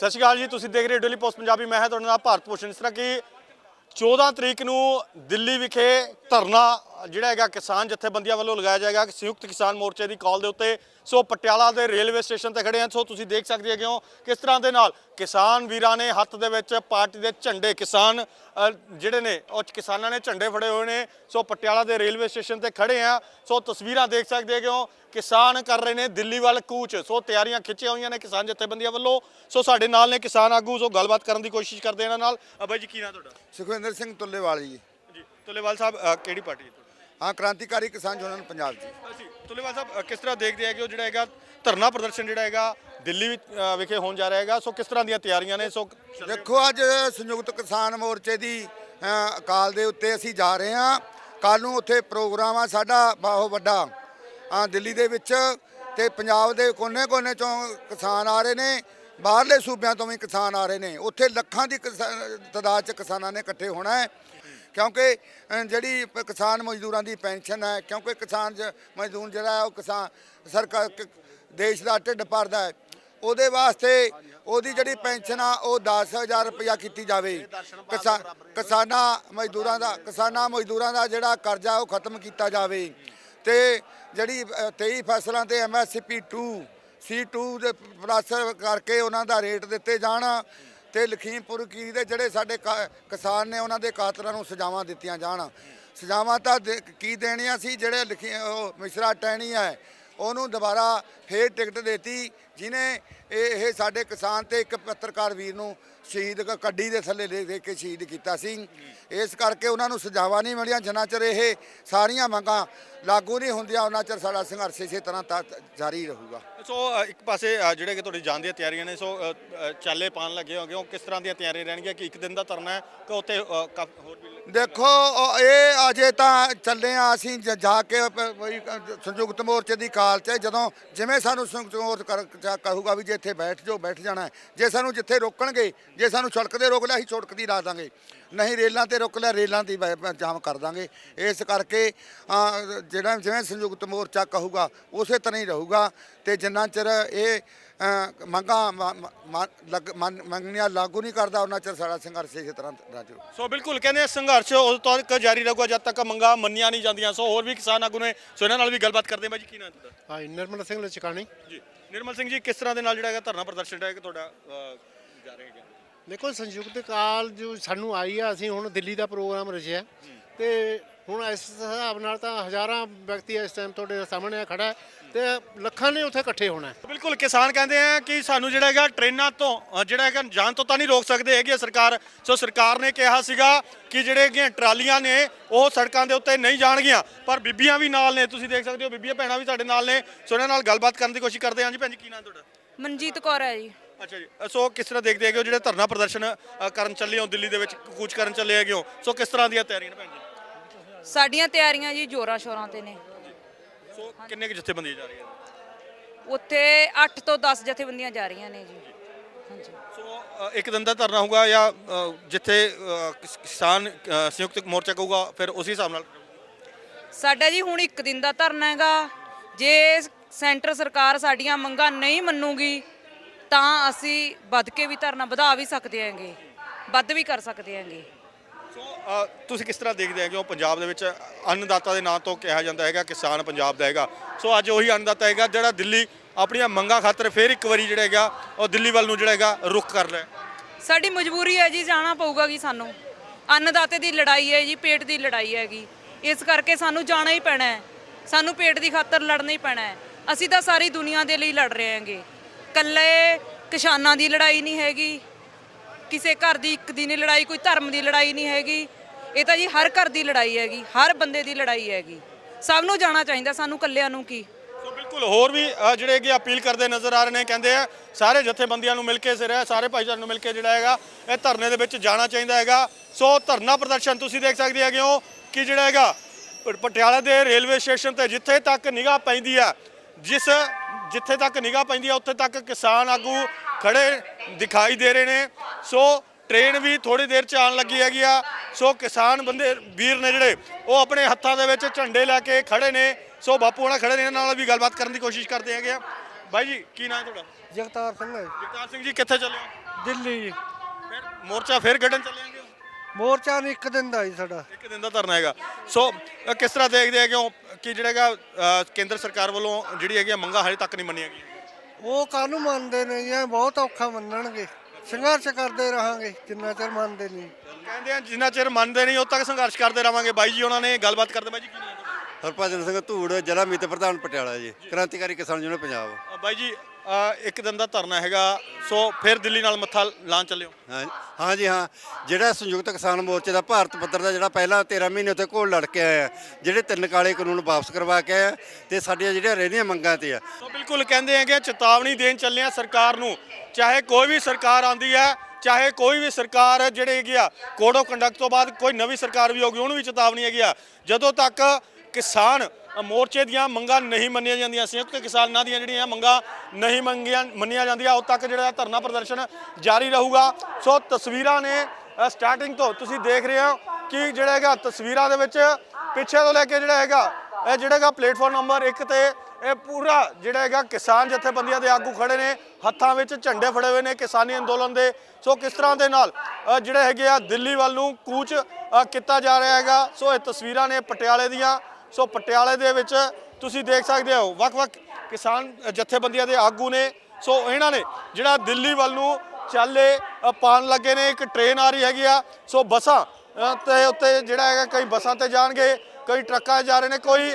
ਸਤਿ ਸ਼੍ਰੀ ਅਕਾਲ ਜੀ, ਤੁਸੀਂ ਦੇਖ ਰਹੇ ਹੋ ਡੇਲੀ ਪੋਸਟ ਪੰਜਾਬੀ, ਮੈਂ ਹਾਂ ਤੁਹਾਡੇ ਨਾਲ ਭਾਰਤ ਭੂਸ਼ਣ। ਇਸ ਤਰ੍ਹਾਂ ਕਿ 14 ਤਰੀਕ ਨੂੰ ਦਿੱਲੀ ਵਿਖੇ ਧਰਨਾ ਜਿਹੜਾ ਹੈਗਾ ਕਿਸਾਨ ਜਥੇਬੰਦੀਆਂ ਵੱਲੋਂ ਲਗਾਇਆ ਜਾਏਗਾ ਕਿ ਸੰਯੁਕਤ ਕਿਸਾਨ ਮੋਰਚੇ ਦੀ ਕਾਲ ਦੇ ਉੱਤੇ ਸੋ ਪਟਿਆਲਾ ਦੇ ਰੇਲਵੇ ਸਟੇਸ਼ਨ ਤੇ ਖੜੇ ਹਾਂ ਸੋ ਤੁਸੀਂ ਦੇਖ ਸਕਦੇ ਹੋ ਕਿਸ ਤਰ੍ਹਾਂ ਦੇ ਨਾਲ ਕਿਸਾਨ ਵੀਰਾਂ ਨੇ ਹੱਥ ਦੇ ਵਿੱਚ ਪਾਰਟੀ ਦੇ ਝੰਡੇ ਕਿਸਾਨ ਜਿਹੜੇ ਨੇ ਉਹ ਕਿਸਾਨਾਂ ਨੇ ਝੰਡੇ ਫੜੇ ਹੋਏ ਨੇ। ਸੋ ਪਟਿਆਲਾ ਦੇ ਰੇਲਵੇ ਸਟੇਸ਼ਨ ਤੇ ਖੜੇ ਆ। ਸੋ ਤਸਵੀਰਾਂ ਦੇਖ ਸਕਦੇ ਹੋ ਕਿਸਾਨ ਕਰ ਰਹੇ ਨੇ ਦਿੱਲੀ ਵੱਲ ਕੂਚ। ਸੋ ਤਿਆਰੀਆਂ ਖਿੱਚੀਆਂ ਹੋਈਆਂ ਨੇ ਕਿਸਾਨ ਜਥੇਬੰਦੀਆਂ ਵੱਲੋਂ। ਸੋ ਸਾਡੇ ਨਾਲ ਨੇ ਕਿਸਾਨ ਆਗੂ ਸੋ ਗੱਲਬਾਤ ਕਰਨ ਦੀ ਕੋਸ਼ਿਸ਼ ਕਰਦੇ ਇਹਨਾਂ ਨਾਲ। ਅ, ਬਾਈ ਜੀ ਕੀ ਨਾਂ ਤੁਹਾਡਾ? ਸੁਖਵਿੰਦਰ ਸਿੰਘ ਤੁੱਲੇਵਾਲ ਜੀ। ਜੀ ਤੁਲੇਵਾਲ ਸਾਹਿਬ ਕਿਹੜੀ ਪਾਰਟੀ ਹੈ ਹਾਂ ਕ੍ਰਾਂਤੀਕਾਰੀ ਕਿਸਾਨ ਯੂਨੀਅਨ ਪੰਜਾਬ ਜੀ। ਅਸੀਂ ਤੁਲੇਵਾਲ ਸਾਹਿਬ ਕਿਸ ਤਰ੍ਹਾਂ ਦੇਖਦੇ ਆ ਕਿ ਉਹ ਜਿਹੜਾ ਹੈਗਾ ਧਰਨਾ ਪ੍ਰਦਰਸ਼ਨ ਜਿਹੜਾ ਹੈਗਾ ਦਿੱਲੀ ਵਿੱਚ ਵਿਖੇ ਹੋਣ ਜਾ ਰਿਹਾ ਹੈਗਾ? ਸੋ ਕਿਸ ਤਰ੍ਹਾਂ ਦੀਆਂ ਤਿਆਰੀਆਂ ਨੇ? ਸੋ ਦੇਖੋ ਅੱਜ ਸੰਯੁਕਤ ਕਿਸਾਨ ਮੋਰਚੇ ਦੀ ਅਕਾਲ ਦੇ ਉੱਤੇ ਅਸੀਂ ਜਾ ਰਹੇ ਹਾਂ। ਕੱਲ ਨੂੰ ਉੱਥੇ ਪ੍ਰੋਗਰਾਮ ਆ ਸਾਡਾ ਬਹੁਤ ਵੱਡਾ ਆ ਦਿੱਲੀ ਦੇ ਵਿੱਚ। ਤੇ ਪੰਜਾਬ ਦੇ ਕੋਨੇ-ਕੋਨੇ ਚੋਂ ਕਿਸਾਨ ਆ ਰਹੇ ਨੇ। ਬਾਹਰਲੇ ਸੂਬਿਆਂ ਤੋਂ ਵੀ ਕਿਸਾਨ ਆ ਰਹੇ ਨੇ। ਉੱਥੇ ਲੱਖਾਂ ਦੀ ਤਾਦਾਦ 'ਚ ਕਿਸਾਨਾਂ ਨੇ ਇਕੱਠੇ ਹੋਣਾ ਹੈ। ਕਿਉਂਕਿ ਜਿਹੜੀ ਪ- ਕਿਸਾਨ ਮਜ਼ਦੂਰਾਂ ਦੀ ਪੈਨਸ਼ਨ ਹੈ ਕਿਉਂਕਿ ਕਿਸਾਨ ਜ- ਮਜ਼ਦੂਰ ਜਿਹੜਾ ਉਹ ਕਿਸਾਨ ਸਰਕਾਰ ਦੇਸ਼ ਦਾ ਢਿੱਡ ਭਰਦਾ ਹੈ। ਉਹਦੇ ਵਾਸਤੇ ਉਹਦੀ ਜਿਹੜੀ ਪੈਨਸ਼ਨ ਆ ਉਹ 10000 ਰੁਪਇਆ ਕੀਤੀ ਜਾਵੇ। ਕਿਸਾ- ਕਿਸਾਨਾਂ ਮਜ਼ਦੂਰਾਂ ਦਾ ਕਿਸਾਨਾਂ ਮਜ਼ਦੂਰਾਂ ਦਾ ਜਿਹੜਾ ਕਰਜ਼ਾ ਉਹ ਖਤਮ ਕੀਤਾ ਜਾਵੇ। ਤੇ ਜਿਹੜੀ ਅ, 23 ਫਸਲਾਂ ਤੇ ਐਮਐਸਪੀ 2 C2 ਦੇ ਪਲੱਸ ਕਰਕੇ ਉਹਨਾਂ ਦਾ ਰੇਟ ਦਿੱਤੇ ਜਾਣ। ਤੇ ਲਖੀਮਪੁਰ ਕੀ ਦੇ ਜਿਹੜੇ ਸਾਡੇ ਕਾ- ਕਿਸਾਨ ਨੇ ਉਹਨਾਂ ਦੇ ਕਾਤਲਾਂ ਨੂੰ ਸਜ਼ਾਵਾਂ ਦਿੱਤੀਆਂ ਜਾਣ। ਸਜ਼ਾਵਾਂ ਤਾਂ ਦੇ- ਕੀ ਦੇਣੀਆਂ ਸੀ? ਜਿਹੜੇ ਲਿਖੀ, ਉਹ ਮਿਸਰਾ ਟਹਿਣੀ ਹੈ ਉਹਨੂੰ ਦੁਬਾਰਾ ਫੇਰ ਟਿਕਟ ਦੇਤੀ ਜਿਨੇ ਇਹ ਇਹ ਸਾਡੇ ਕਿਸਾਨ ਤੇ ਇੱਕ ਪੱਤਰਕਾਰ ਵੀਰ ਨੂੰ ਸ਼ਹੀਦ ਕ- ਕੱਡੀ ਦੇ ਥੱਲੇ ਲੈ ਦੇ ਕੇ ਸ਼ਹੀਦ ਕੀਤਾ ਸੀ। ਇਸ ਕਰਕੇ ਉਹਨਾਂ ਨੂੰ ਸਜ਼ਾਵਾਂ ਨਹੀਂ ਮਿਲੀਆਂ, ਜਿੰਨਾ ਚਿਰ ਇਹ ਸਾਰੀਆਂ ਮੰਗਾਂ ਲਾਗੂ ਨਹੀਂ ਹੁੰਦੀਆਂ, ਉਹਨਾਂ ਚਿਰ ਸਾਡਾ ਸੰਘਰਸ਼ ਇਸੇ ਤਰ੍ਹਾਂ ਤਾਂ, ਜਾਰੀ ਰਹੂਗਾ। ਸੋ ਇੱਕ ਪਾਸੇ ਜਿਹੜੇ ਕਿ ਤੁਹਾਡੀ ਜਾਣ ਦੀਆਂ ਤਿਆਰੀਆਂ ਨੇ, ਸੋ ਚਾਲੇ ਪਾਣ ਲੱਗੇ ਹੋਗੇ, ਉਹ ਕਿਸ ਤਰ੍ਹਾਂ ਦੀਆਂ ਤਿਆਰੀਆਂ ਰਹਿਣਗੀਆਂ, ਕਿ ਇੱਕ ਦਿਨ ਦਾ ਧਰਨਾ ਹੈ, ਕਿ ਉੱਥੇ ਹੋਰ ਵੀ ਦੇਖੋ ਇਹ ਅਜੇ ਤਾਂ ਚੱਲੇ ਆ ਅਸੀਂ, ਜ- ਜਾ ਕੇ ਸੰਯੁਕਤ ਮੋਰਚੇ ਦੀ ਕਾਲ 'ਚ ਜਦੋਂ ਜਿਵੇਂ ਸਾਨੂੰ ਸੰਯੁਕਤ ਮੋਰਚਾ ਕਹੂਗਾ ਵੀ ਜੇ ਇੱਥੇ ਬੈਠ ਜਾਓ, ਬੈਠ ਜਾਣਾ ਜੇ ਸਾਨੂੰ ਜਿੱਥੇ ਰੋਕਣਗੇ, ਜੇ ਸਾਨੂੰ ਸੜਕ ਤੇ ਰੋਕ ਲਿਆ, ਅਸੀਂ ਸੜਕ ਦੀ ਲਾ ਦਾਂਗੇ। ਨਹੀਂ ਰੇਲਾਂ ਤੇ ਰੋਕ ਲਿਆ ਰੇਲਾਂ ਦੀ ਬ- ਜਾਮ ਕਰ ਦਾਂਗੇ। ਇਸ ਕਰਕੇ ਅ, ਜਿਹੜਾ ਜਿਵੇਂ ਸੰਯੁਕਤ ਮੋਰਚਾ ਕਹੂਗਾ ਉਸੇ ਤਰ੍ਹਾਂ ਹੀ ਰਹੂਗਾ। ਤੇ ਜਿੰਨਾ ਚਿਰ ਇਹ ਅ, ਮੰਗਾਂ ਮ- ਮ- ਮ- ਲੱਗ- ਮੰਨ- ਮੰਗਣੀਆਂ ਲਾਗੂ ਨਹੀਂ ਕਰਦਾ ਉਹਨਾਂ ਚਿਰ ਸਾਡਾ ਸੰਘਰਸ਼ ਇਸੇ ਤਰ੍ਹਾਂ ਰਾਜੂ। ਸੋ ਬਿਲਕੁਲ ਕਹਿੰਦੇ ਸੰਘਰਸ਼ ਉਦੋਂ ਤੱਕ ਜਾਰੀ ਰਹੂਗਾ ਜਦ ਤੱਕ ਮੰਗਾਂ ਮੰਨੀਆਂ ਨਹੀਂ ਜਾਂਦੀਆਂ। ਸੋ ਹੋਰ ਵੀ ਕਿਸਾਨ ਆਗੂ ਨੇ ਸੋ ਇਹਨਾਂ ਨਾਲ ਵੀ ਗੱਲਬਾਤ ਕਰਦੇ ਹਾਂ। ਬਾਈ ਜੀ ਕੀ ਨਾਂ ਤੁਹਾਡਾ? ਹਾਂ ਨਿਰਮਲ ਸਿੰਘ ਲਚਕਾਣੀ। ਜੀ ਨਿਰਮਲ ਸਿੰਘ ਜੀ ਕਿਸ ਤਰ੍ਹਾਂ ਦੇ ਨਾਲ ਜਿਹੜਾ ਹੈਗਾ ਧਰਨਾ ਪ੍ਰਦਰਸ਼ਨ ਜਿਹੜਾ ਹੈਗਾ ਤੁਹਾਡਾ ਜਾ ਰਿਹਾ ਹੈਗਾ। ਦੇਖੋ ਸੰਯੁਕਤ ਕਾਲ ਜੋ ਸਾਨੂੰ ਆਈ ਆ ਅਸੀਂ ਹੁਣ ਦਿੱਲੀ ਦਾ ਪ੍ਰੋਗਰਾਮ ਰਚਿਆ। ਤੇ ਹੁਣ ਇਸ ਹਿਸਾਬ ਨਾਲ ਤਾਂ ਹਜ਼ਾਰਾਂ ਵਿਅਕਤੀ ਇਸ ਟਾਈਮ ਤੁਹਾਡੇ ਸਾਹਮਣੇ ਖੜਾ ਤੇ ਲੱਖਾਂ ਨੇ ਉੱਥੇ ਇਕੱਠੇ ਹੋਣਾ। ਬਿਲਕੁਲ ਕਿਸਾਨ ਕਹਿੰਦੇ ਆ ਕਿ ਸਾਨੂੰ ਜਿਹੜਾ ਹੈਗਾ ਟ੍ਰੇਨਾਂ ਤੋਂ ਜਿਹੜਾ ਹੈਗਾ ਜਾਨ ਤੋਂ ਤਾਂ ਨਹੀਂ ਰੋਕ ਸਕਦੇ ਹੈਗੇ ਸਰਕਾਰ। ਸੋ ਸਰਕਾਰ ਨੇ ਕਿਹਾ ਸੀਗਾ ਕਿ ਜਿਹੜੇ ਹੈਗੇ ਟਰਾਲੀਆਂ ਨੇ ਉਹ ਸੜਕਾਂ ਦੇ ਉੱਤੇ ਨਹੀਂ ਜਾਣਗੀਆਂ। ਪਰ ਬੀਬੀਆਂ ਵੀ ਨਾਲ ਨੇ ਤੁਸੀਂ ਦੇਖ ਸਕਦੇ ਹੋ ਬੀਬੀਆਂ ਭੈਣਾਂ ਵੀ ਸਾਡੇ ਨਾਲ ਨੇ। ਸੋ ਇਹਨਾਂ ਨਾਲ ਗੱਲਬਾਤ ਕਰਨ ਦੀ ਕੋਸ਼ਿਸ਼ ਕਰਦੇ ਹਾਂ। ਜੀ ਭੈਣ ਜੀ ਕੀ ਨਾਮ ਤੁਹਾਡਾ? ਮਨਜੀਤ ਕੌਰ ਹੈ ਜੀ। ਅੱਛਾ ਜੀ। ਸੋ ਕਿਸ ਤਰ੍ਹਾਂ ਦੇਖਦੇ ਹੈਗੇ ਹੋ ਜਿਹੜੇ ਧਰਨਾ ਪ੍ਰਦਰਸ਼ਨ ਅ, ਕਰਨ ਚੱਲੇ ਹੋ ਦਿੱਲੀ ਦੇ ਵਿੱਚ ਕੂਚ ਕਰਨ ਚੱਲੇ ਹੈਗੇ ਹੋ? ਸੋ ਕਿਸ ਤਰ੍ਹਾਂ ਦੀਆਂ ਤਿਆਰੀਆਂ ਨੇ ਭੈਣ ਜੀ? ਸਾਡੀਆਂ ਤਿਆਰੀਆਂ ਜੀ ਜੋਰਾਂ ਸ਼ੋਰਾਂ ਤੇ ਨੇ। ਸੋ ਕਿੰਨੇ ਕੁ ਜਥੇਬੰਦੀਆਂ ਜਾ ਰਹੀਆਂ ਨੇ? ਉੱਥੇ 8 ਤੋਂ 10 ਜਥੇਬੰਦੀਆਂ ਜਾ ਰਹੀਆਂ ਨੇ ਜੀ। ਹਾਂਜੀ। ਸੋ ਅ, ਇੱਕ ਦਿਨ ਦਾ ਧਰਨਾ ਹੋਊਗਾ ਜਾਂ ਅ, ਜਿੱਥੇ ਅ, ਕਿਸ- ਕਿਸਾਨ ਅ, ਸੰਯੁਕਤ ਮੋਰਚਾ ਕਹੂਗਾ ਫਿਰ ਉਸੇ ਹਿਸਾਬ ਨਾਲ ਸਾਡਾ ਜੀ ਹੁਣ ਇੱਕ ਦਿਨ ਦਾ ਧਰਨਾ ਹੈਗਾ। ਜੇ ਸੈਂਟਰ ਸਰਕਾਰ ਸਾਡੀਆਂ ਮੰਗਾਂ ਨਹੀਂ ਮੰਨੂਗੀ ਤਾਂ ਅਸੀਂ ਵੱਧ ਕੇ ਵੀ ਧਰਨਾ ਵਧਾ ਵੀ ਸਕਦੇ ਹਾਂਗੇ ਵੱਧ ਵੀ ਕਰ ਸਕਦੇ ਹਾਂਗੇ। ਸੋ ਅ, ਤੁਸੀਂ ਕਿਸ ਤਰ੍ਹਾਂ ਦੇਖਦੇ ਹੋ ਪੰਜਾਬ ਦੇ ਵਿੱਚ ਅੰਨਦਾਤਾ ਦੇ ਨਾਂ ਤੋਂ ਕਿਹਾ ਜਾਂਦਾ ਹੈਗਾ ਕਿਸਾਨ ਪੰਜਾਬ ਦਾ ਹੈਗਾ। ਸੋ ਅੱਜ ਉਹੀ ਅੰਨਦਾਤਾ ਹੈਗਾ ਜਿਹੜਾ ਦਿੱਲੀ ਆਪਣੀਆਂ ਮੰਗਾਂ ਖਾਤਰ ਫਿਰ ਇੱਕ ਵਾਰੀ ਜਿਹੜਾ ਹੈਗਾ ਉਹ ਦਿੱਲੀ ਵੱਲ ਨੂੰ ਜਿਹੜਾ ਹੈਗਾ ਰੁਖ ਕਰ ਰਿਹਾ ਹੈ। ਸਾਡੀ ਮਜਬੂਰੀ ਹੈ ਜੀ ਜਾਣਾ ਪਊਗਾ ਜੀ ਸਾਨੂੰ। ਅੰਨਦਾਤੇ ਦੀ ਲੜਾਈ ਹੈ ਜੀ ਪੇਟ ਦੀ ਲੜਾਈ ਹੈਗੀ। ਇਸ ਕਰਕੇ ਸਾਨੂੰ ਜਾਣਾ ਹੀ ਪੈਣਾ ਹੈ। ਸਾਨੂੰ ਪੇਟ ਦੀ ਖਾਤਰ ਲੜਨਾ ਹੀ ਪੈਣਾ ਹੈ। ਅਸੀਂ ਤਾਂ ਸਾਰੀ ਦੁਨੀਆ ਦੇ ਲਈ ਲੜ ਰਹੇ ਹਾਂਗੇ। ਕੱਲੇ ਕਿਸਾਨਾਂ ਦੀ ਲੜਾਈ ਨਹੀਂ ਹੈਗੀ ਕਿਸੇ ਘਰ ਦੀ ਇੱਕ ਦੀ ਨਹੀਂ ਲੜਾਈ ਕੋਈ ਧਰਮ ਦੀ ਲੜਾਈ ਨਹੀਂ ਹੈਗੀ। ਇਹ ਤਾਂ ਜੀ ਹਰ ਘਰ ਦੀ ਲੜਾਈ ਹੈਗੀ ਹਰ ਬੰਦੇ ਦੀ ਲੜਾਈ ਹੈਗੀ। ਸਭ ਨੂੰ ਜਾਣਾ ਚਾਹੀਦਾ ਸਾਨੂੰ ਕੱਲਿਆਂ ਨੂੰ ਕੀ। ਸੋ ਬਿਲਕੁਲ ਹੋਰ ਵੀ ਅ, ਜਿਹੜੇ ਕਿ ਅਪੀਲ ਕਰਦੇ ਨਜ਼ਰ ਆ ਰਹੇ ਨੇ ਕਹਿੰਦੇ ਆ ਸਾਰੇ ਜਥੇਬੰਦੀਆਂ ਨੂੰ ਮਿਲ ਕੇ ਸਿਰ ਹੈ ਸਾਰੇ ਭਾਈਚਾਰੇ ਨੂੰ ਮਿਲ ਕੇ ਜਿਹੜਾ ਹੈਗਾ ਇਹ ਧਰਨੇ ਦੇ ਵਿੱਚ ਜਾਣਾ ਚਾਹੀਦਾ ਹੈਗਾ। ਸੋ ਧਰਨਾ ਪ੍ਰਦਰਸ਼ਨ ਤੁਸੀਂ ਦੇਖ ਸਕਦੇ ਹੈਗੇ ਹੋ ਕਿ ਜਿਹੜਾ ਹੈਗਾ ਪ- ਪਟਿਆਲਾ ਦੇ ਰੇਲਵੇ ਸਟੇਸ਼ਨ ਤੇ ਜਿੱਥੇ ਤੱਕ ਨਿਗਾਹ ਪੈਂਦੀ ਆ ਜਿਸ ਜਿੱਥੇ ਤੱਕ ਨਿਗਾਹ ਪੈਂਦੀ ਆ ਉੱਥੇ ਤੱਕ ਕਿਸਾਨ ਆਗੂ ਖੜੇ ਦਿਖਾਈ ਦੇ ਰਹੇ ਨੇ। ਸੋ ਟ੍ਰੇਨ ਵੀ ਥੋੜੀ ਦੇਰ ਚ ਆਉਣ ਲੱਗੀ ਹੈਗੀ ਆ। ਸੋ ਕਿਸਾਨ ਬੰਦੇ ਵੀਰ ਨੇ ਜਿਹੜੇ ਉਹ ਆਪਣੇ ਹੱਥਾਂ ਦੇ ਵਿੱਚ ਝੰਡੇ ਲੈ ਕੇ ਖੜੇ ਨੇ। ਸੋ ਬਾਪੂ ਹੋਣਾ ਖੜੇ ਨੇ ਇਹਨਾਂ ਨਾਲ ਵੀ ਗੱਲਬਾਤ ਕਰਨ ਦੀ ਕੋਸ਼ਿਸ਼ ਕਰਦੇ ਹੈਗੇ ਆ। ਬਾਈ ਜੀ ਕੀ ਨਾਮ ਤੁਹਾਡਾ? ਜਗਤਾਰ ਸਿੰਘ ਹੈ। ਜਗਤਾਰ ਸਿੰਘ ਜੀ ਕਿੱਥੇ ਚੱਲੇ ਹੋ? ਦਿੱਲੀ। ਜੀ ਫਿਰ ਮੋਰਚਾ ਫਿਰ ਗੱਡਣ ਚੱਲੇ ਆਂਗੇ ਮੋਰਚਾ ਨਹੀਂ ਇੱਕ ਦਿਨ ਦਾ ਜੀ ਸਾਡਾ। ਇੱਕ ਦਿਨ ਦਾ ਧਰਨਾ ਹੈਗਾ। ਸੋ ਕਿਸ ਤਰ੍ਹਾਂ ਦੇਖਦੇ ਹੈਗੇ ਹੋ? ਕਿ ਜਿਹੜਾ ਹੈਗਾ ਕੇਂਦਰ ਸਰਕਾਰ ਵੱਲੋਂ ਜਿਹੜੀ ਹੈਗੀ ਮੰਗਾ ਹਜੇ ਤੱਕ ਨਹੀਂ ਮੰਨੀਆਂ ਗਈਆਂ। ਉਹ ਕਾਹਨੂੰ ਮੰਨਦੇ ਨੇ ਜੀ ਬਹੁਤ ਔਖਾ ਮੰਨਣਗੇ। ਸੰਘਰਸ਼ ਕਰਦੇ ਰਹਾਂਗੇ ਜਿੰਨਾ ਚਿਰ ਮੰਨਦੇ ਨਹੀਂ। ਕਹਿੰਦੇ ਆ ਜਿੰਨਾ ਚਿਰ ਮੰਨਦੇ ਨਹੀਂ ਉਦੋਂ ਤੱਕ ਸੰਘਰਸ਼ ਕਰਦੇ ਰਵਾਂਗੇ ਬਾਈ ਜੀ ਉਹਨਾਂ ਨੇ ਗੱਲਬਾਤ ਕਰਦੇ। ਬਾਈ ਜੀ ਕੀ? ਹਰਭਜਨ ਸਿੰਘ ਧੂੜ ਜ਼ਿਲ੍ਹਾ ਮੀਤ ਪ੍ਰਧਾਨ ਪਟਿਆਲਾ ਜੀ ਕ੍ਰਾਂਤੀਕਾਰੀ ਕਿਸਾਨ ਯੂਨੀਅਨ ਪੰਜਾਬ। ਬਾਈ ਜੀ ਇੱਕ ਦਿਨ ਦਾ ਧਰਨਾ ਹੈਗਾ ਸੋ ਫਿਰ ਦਿੱਲੀ ਨਾਲ ਮੱਥਾ ਲਾਣ ਚੱਲਿਓ। ਹਾਂ ਹਾਂ ਜੀ ਹਾਂ। ਜਿਹੜਾ ਸੰਯੁਕਤ ਕਿਸਾਨ ਮੋਰਚੇ ਦਾ ਭਾਰਤ ਪੱਧਰ ਦਾ ਜਿਹੜਾ ਪਹਿਲਾਂ 13 ਮਹੀਨੇ ਉੱਤੇ ਘੋਲ ਲੜ ਕੇ ਆਇਆ ਜਿਹੜੇ ਤਿੰਨ ਕਾਲੇ ਕਾਨੂੰਨ ਵਾਪਸ ਕਰਵਾ ਕੇ ਆਇਆ ਤੇ ਸਾਡੀਆਂ ਜਿਹੜੀਆਂ ਰਹਿੰਦੀਆਂ ਮੰਗਾਂ ਤੇ ਆ। ਸੋ ਬਿਲਕੁਲ ਕਹਿੰਦੇ ਹੈਗੇ ਚੇਤਾਵਨੀ ਦੇਣ ਚੱਲੇ ਆ ਸਰਕਾਰ ਨੂੰ ਚਾਹੇ ਕੋਈ ਵੀ ਸਰਕਾਰ ਆਂਦੀ ਹੈ ਚਾਹੇ ਕੋਈ ਵੀ ਸਰਕਾਰ ਜਿਹੜੇ ਹੈਗੀ ਆ ਕੋਡ ਆਫ ਕੰਡਕਟ ਤੋਂ ਬਾਅਦ ਕੋਈ ਨਵੀਂ ਸਰਕਾਰ ਵੀ ਹੋਗੀ ਉਹਨੂੰ ਵੀ ਚੇਤਾਵਨੀ ਹੈਗੀ ਆ। ਜਦੋਂ ਤੱਕ ਕਿਸਾਨ ਮੋਰਚੇ ਦੀਆਂ ਮੰਗਾਂ ਨਹੀਂ ਮੰਨੀਆਂ ਜਾਂਦੀਆਂ। ਸੰਯੁਕਤ ਕਿਸਾਨਾਂ ਦੀਆਂ ਜਿਹੜੀਆਂ ਮੰਗਾਂ ਨਹੀਂ ਮੰਗੀਆਂ ਮੰਨੀਆਂ ਜਾਂਦੀਆਂ ਉਦੋਂ ਤੱਕ ਜਿਹੜਾ ਧਰਨਾ ਪ੍ਰਦਰਸ਼ਨ ਜਾਰੀ ਰਹੂਗਾ। ਸੋ ਤਸਵੀਰਾਂ ਨੇ ਸਟਾਰਟਿੰਗ ਤੋਂ ਤੁਸੀਂ ਦੇਖ ਰਹੇ ਹੋ ਕਿ ਜਿਹੜਾ ਹੈਗਾ ਤਸਵੀਰਾਂ ਦੇ ਵਿੱਚ ਪਿੱਛੇ ਤੋਂ ਲੈ ਕੇ ਜਿਹੜਾ ਹੈਗਾ ਇਹ ਜਿਹੜਾ ਹੈਗਾ ਪਲੇਟਫਾਰਮ ਨੰਬਰ 1 ਤੇ ਇਹ ਪੂਰਾ ਜਿਹੜਾ ਹੈਗਾ ਕਿਸਾਨ ਜਥੇਬੰਦੀਆਂ ਦੇ ਆਗੂ ਖੜੇ ਨੇ, ਹੱਥਾਂ ਵਿੱਚ ਝੰਡੇ ਫੜੇ ਹੋਏ ਨੇ ਕਿਸਾਨੀ ਅੰਦੋਲਨ ਦੇ। ਸੋ ਕਿਸ ਤਰ੍ਹਾਂ ਦੇ ਨਾਲ ਜਿਹੜੇ ਹੈਗੇ ਆ ਦਿੱਲੀ ਵੱਲ ਨੂੰ ਕੂਚ ਕੀਤਾ ਜਾ ਰਿਹਾ ਹੈਗਾ। ਸੋ ਇਹ ਤਸਵੀਰਾਂ ਨੇ ਪਟਿਆਲੇ ਦੀਆਂ। ਸੋ ਪਟਿਆਲੇ ਦੇ ਵਿੱਚ ਤੁਸੀਂ ਦੇਖ ਸਕਦੇ ਹੋ ਵੱਖ-ਵੱਖ ਕਿਸਾਨ ਜਥੇਬੰਦੀਆਂ ਦੇ ਆਗੂ ਨੇ। ਸੋ ਇਹਨਾਂ ਨੇ ਜਿਹੜਾ ਦਿੱਲੀ ਵੱਲ ਨੂੰ ਚਾਲੇ ਪਾਣ ਲੱਗੇ ਨੇ ਇੱਕ ਟ੍ਰੇਨ ਆ ਰਹੀ ਹੈਗੀ ਆ। ਸੋ ਬੱਸਾਂ ਤੇ ਉੱਤੇ ਜਿਹੜਾ ਹੈਗਾ ਕਈ ਬੱਸਾਂ ਤੇ ਜਾਣਗੇ ਕਈ ਟਰੱਕਾਂ 'ਚ ਜਾ ਰਹੇ ਨੇ ਕੋਈ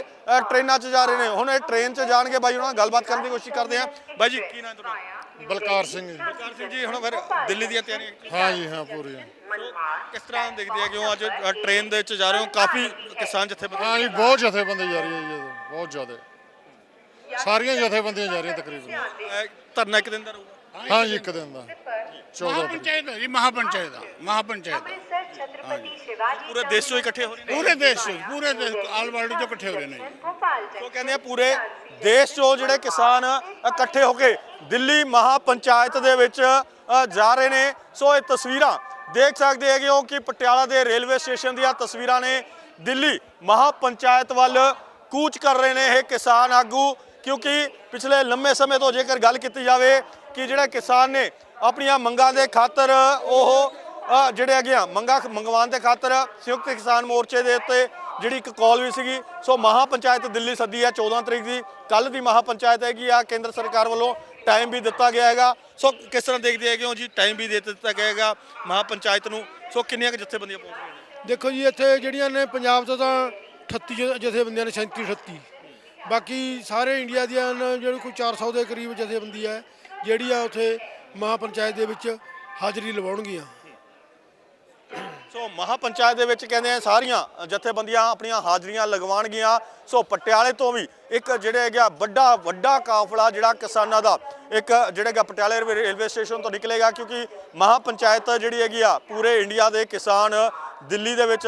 ਟ੍ਰੇਨਾਂ 'ਚ ਜਾ ਰਹੇ ਨੇ। ਹੁਣ ਇਹ ਟ੍ਰੇਨ 'ਚ ਜਾਣਗੇ ਬਾਈ ਉਹਨਾਂ ਨਾਲ ਗੱਲਬਾਤ ਕਰਨ ਦੀ ਕੋਸ਼ਿਸ਼ ਕਰਦੇ ਆ ਬਾਈ ਜੀ ਕੀ ਨਾਮ ਤੁਹਾਡਾ? ਬਲਕਾਰ ਸਿੰਘ ਜੀ। ਬਲਕਾਰ ਸਿੰਘ ਜੀ ਹੁਣ ਫਿਰ ਦਿੱਲੀ ਦੀਆਂ ਤਿਆਰੀਆਂ ਹਾਂ ਜੀ ਹਾਂ ਪੂਰੀ ਕਿਸ ਤਰ੍ਹਾਂ ਦੇਖਦੇ ਆ ਕਿ ਉਹ ਅੱਜ ਟ੍ਰੇਨ ਦੇ ਵਿੱਚ ਜਾ ਰਹੇ ਹੋ? ਕਾਫੀ ਕਿਸਾਨ ਜਥੇਬੰਦੀ ਹਾਂ ਜੀ ਬਹੁਤ ਜਥੇਬੰਦੀ ਜਾ ਰਹੀ ਹੈ ਜੀ ਬਹੁਤ ਜ਼ਿਆਦਾ। ਸਾਰੀਆਂ ਜਥੇਬੰਦੀਆਂ ਜਾ ਰਹੀਆਂ ਤਕਰੀਬਨ। ਧਰਨਾ ਇੱਕ ਦਿਨ ਦਾ ਰਹੂਗਾ। ਹਾਂ ਜੀ ਇੱਕ ਦਿਨ ਦਾ। 14 ਤਰੀਕ ਪੰਚਾਇਤ ਹੈ ਜੀ ਮਹਾਪੰਚਾਇਤ ਦਾ ਮਹਾਪੰਚਾਇਤ ਪੂਰੇ ਦੇਸ਼ 'ਚੋਂ ਇਕੱਠੇ ਹੋ ਰਹੇ ਨੇ। ਪੂਰੇ ਦੇਸ਼ ਚ ਪੂਰੇ ਦੇਸ਼ ਆਲ ਵਰਲਡ ਤੋਂ ਇਕੱਠੇ ਹੋ ਰਹੇ ਨੇ ਸੋ ਕਹਿੰਦੇ ਆ ਪੂਰੇ ਦੇਸ਼ 'ਚੋਂ ਜਿਹੜੇ ਕਿਸਾਨ ਇਕੱਠੇ ਹੋ ਕੇ ਦਿੱਲੀ ਮਹਾਪੰਚਾਇਤ ਦੇ ਵਿੱਚ ਜਾ ਰਹੇ ਨੇ। ਸੋ ਇਹ ਤਸਵੀਰਾਂ ਦੇਖ ਸਕਦੇ ਹੈਗੇ ਹੋ ਕਿ ਪਟਿਆਲਾ ਦੇ ਰੇਲਵੇ ਸਟੇਸ਼ਨ ਦੀਆਂ ਤਸਵੀਰਾਂ ਨੇ ਦਿੱਲੀ ਮਹਾਪੰਚਾਇਤ ਵੱਲ ਕੂਚ ਕਰ ਰਹੇ ਨੇ ਇਹ ਕਿਸਾਨ ਆਗੂ, ਕਿਉਂਕਿ ਪਿਛਲੇ ਲੰਮੇ ਸਮੇਂ ਤੋਂ ਜੇਕਰ ਗੱਲ ਕੀਤੀ ਜਾਵੇ ਕਿ ਜਿਹੜੇ ਕਿਸਾਨ ਨੇ ਆਪਣੀਆਂ ਮੰਗਾਂ ਦੇ ਖਾਤਰ ਉਹ ਜਿਹੜੇ ਹੈਗੇ ਆ, ਮੰਗਾਂ ਮੰਗਵਾਉਣ ਦੇ ਖਾਤਰ ਸੰਯੁਕਤ ਕਿਸਾਨ ਮੋਰਚੇ ਦੇ ਉੱਤੇ ਜਿਹੜੀ ਇੱਕ ਕਾਲ ਵੀ ਸੀਗੀ, ਸੋ ਮਹਾਪੰਚਾਇਤ ਦਿੱਲੀ ਸੱਦੀ ਹੈ 14 ਤਰੀਕ ਦੀ ਕੱਲ ਦੀ ਮਹਾਪੰਚਾਇਤ ਹੈਗੀ ਆ, ਕੇਂਦਰ ਸਰਕਾਰ ਵੱਲੋਂ ਟਾਈਮ ਵੀ ਦਿੱਤਾ ਗਿਆ ਹੈਗਾ। ਸੋ ਕਿਸ ਤਰ੍ਹਾਂ ਦੇਖਦੇ ਹੈਗੇ ਹੋ ਜੀ? ਟਾਈਮ ਵੀ ਦੇ ਦਿੱਤਾ ਗਿਆ ਹੈਗਾ ਮਹਾਪੰਚਾਇਤ ਨੂੰ। ਸੋ ਕਿੰਨੀਆਂ ਕੁ ਜਥੇਬੰਦੀਆਂ ਪਹੁੰਚ ਰਹੀਆਂ ਨੇ? ਦੇਖੋ ਜੀ, ਇੱਥੇ ਜਿਹੜੀਆਂ ਨੇ ਪੰਜਾਬ ਤੋਂ ਤਾਂ 38 ਜ- ਜਥੇਬੰਦੀਆਂ ਨੇ 37 38 ਬਾਕੀ ਸਾਰੇ ਇੰਡੀਆ ਦੀਆਂ ਨੇ, ਜਿਹੜੀ ਕੋਈ 400 ਦੇ ਕਰੀਬ ਜਥੇਬੰਦੀ ਹੈ ਜਿਹੜੀ ਆ ਉੱਥੇ ਮਹਾਪੰਚਾਇਤ ਦੇ ਵਿੱਚ ਹਾਜ਼ਰੀ ਲਵਾਉਣਗੀਆਂ। ਸੋ ਮਹਾਪੰਚਾਇਤ ਦੇ ਵਿੱਚ ਕਹਿੰਦੇ ਆ ਸਾਰੀਆਂ ਜਥੇਬੰਦੀਆਂ ਆਪਣੀਆਂ ਹਾਜ਼ਰੀਆਂ ਲਗਵਾਉਣਗੀਆਂ। ਸੋ ਪਟਿਆਲੇ ਤੋਂ ਵੀ ਇੱਕ ਜਿਹੜੇ ਹੈਗਾ ਵੱਡਾ ਵੱਡਾ ਕਾਫਲਾ ਜਿਹੜਾ ਕਿਸਾਨਾਂ ਦਾ, ਇੱਕ ਜਿਹੜਾ ਹੈਗਾ ਪਟਿਆਲੇ ਰੇਲਵੇ- ਸਟੇਸ਼ਨ ਤੋਂ ਨਿਕਲੇਗਾ ਕਿਉਂਕਿ ਮਹਾਪੰਚਾਇਤ ਜਿਹੜੀ ਹੈਗੀ ਆ ਪੂਰੇ ਇੰਡੀਆ ਦੇ ਕਿਸਾਨ ਦਿੱਲੀ ਦੇ ਵਿੱਚ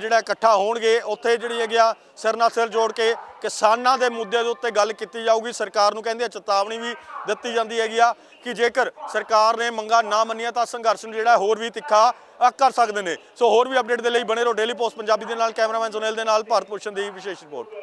ਜਿਹੜਾ ਇਕੱਠਾ ਹੋਣਗੇ, ਉੱਥੇ ਜਿਹੜੀ ਹੈਗੀ ਆ ਸਿਰ ਨਾਲ ਸਿਰ ਜੋੜ ਕੇ ਕਿਸਾਨਾਂ ਦੇ ਮੁੱਦੇ ਦੇ ਉੱਤੇ ਗੱਲ ਕੀਤੀ ਜਾਊਗੀ। ਸਰਕਾਰ ਨੂੰ ਕਹਿੰਦੇ ਆ ਚੇਤਾਵਨੀ ਵੀ ਦਿੱਤੀ ਜਾਂਦੀ ਹੈਗੀ ਆ ਕਿ ਜੇਕਰ ਸਰਕਾਰ ਨੇ ਮੰਗਾਂ ਨਾ ਮੰਨੀਆਂ ਤਾਂ ਸੰਘਰਸ਼ ਨੂੰ ਜਿਹੜਾ ਹੋਰ ਵੀ ਤਿੱਖਾ ਕਰ ਸਕਦੇ ਨੇ। ਸੋ ਹੋਰ ਵੀ ਅਪਡੇਟ ਦੇ ਲਈ ਬਣੇ ਰਹੋ ਡੇਲੀ ਪੋਸਟ ਪੰਜਾਬੀ ਦੇ ਨਾਲ, ਕੈਮਰਾਮੈਨ ਸੁਨੀਲ ਦੇ ਨਾਲ, ਭਾਰਤ ਭੂਸ਼ਣ ਦੀ ਵਿਸ਼ੇਸ਼ ਰਿਪੋਰਟ।